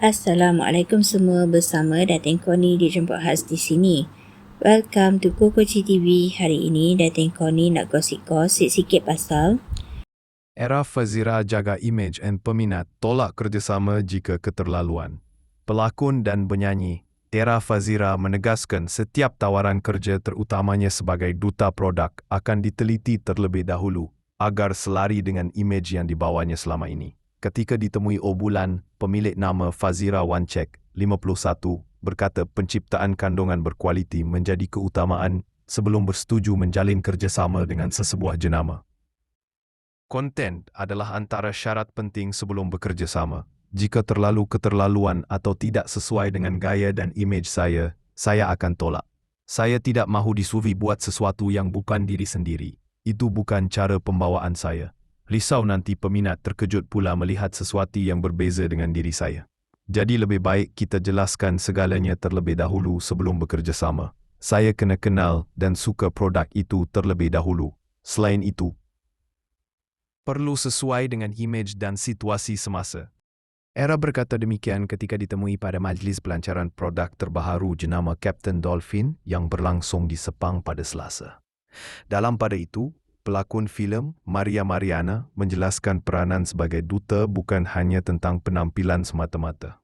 Assalamualaikum semua bersama Datin Koni dijemput khas di sini. Welcome to Kokoci TV. Hari ini Datin Koni nak gosip-gosip sikit pasal Era Fazira jaga imej dan peminat tolak kerjasama jika keterlaluan. Pelakon dan penyanyi Tera Fazira menegaskan setiap tawaran kerja terutamanya sebagai duta produk akan diteliti terlebih dahulu agar selari dengan imej yang dibawanya selama ini. Ketika ditemui Obulan, pemilik nama Fazira Wancek, 51, berkata penciptaan kandungan berkualiti menjadi keutamaan sebelum bersetuju menjalin kerjasama dengan sesebuah jenama. Konten adalah antara syarat penting sebelum bekerjasama. Jika terlalu keterlaluan atau tidak sesuai dengan gaya dan imej saya, saya akan tolak. Saya tidak mahu disuruh buat sesuatu yang bukan diri sendiri. Itu bukan cara pembawaan saya. Risau nanti peminat terkejut pula melihat sesuatu yang berbeza dengan diri saya. Jadi lebih baik kita jelaskan segalanya terlebih dahulu sebelum bekerjasama. Saya kena kenal dan suka produk itu terlebih dahulu. Selain itu, perlu sesuai dengan imej dan situasi semasa. Era berkata demikian ketika ditemui pada majlis pelancaran produk terbaharu jenama Captain Dolphin yang berlangsung di Sepang pada Selasa. Dalam pada itu, pelakon filem Maria Mariana menjelaskan peranan sebagai duta bukan hanya tentang penampilan semata-mata.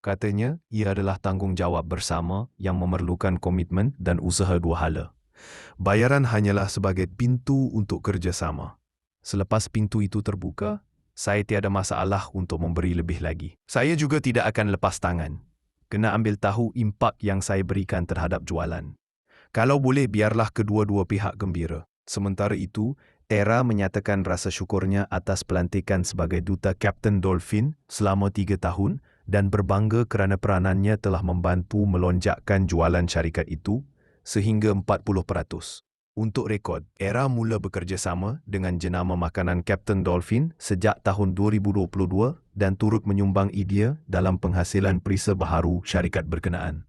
Katanya, ia adalah tanggungjawab bersama yang memerlukan komitmen dan usaha dua hala. Bayaran hanyalah sebagai pintu untuk kerjasama. Selepas pintu itu terbuka, saya tiada masalah untuk memberi lebih lagi. Saya juga tidak akan lepas tangan. Kena ambil tahu impak yang saya berikan terhadap jualan. Kalau boleh, biarlah kedua-dua pihak gembira. Sementara itu, Tera menyatakan rasa syukurnya atas pelantikan sebagai duta Captain Dolphin selama tiga tahun dan berbangga kerana peranannya telah membantu melonjakkan jualan syarikat itu sehingga 40%. Untuk rekod, Era mula bekerjasama dengan jenama makanan Captain Dolphin sejak tahun 2022 dan turut menyumbang idea dalam penghasilan perisa baharu syarikat berkenaan.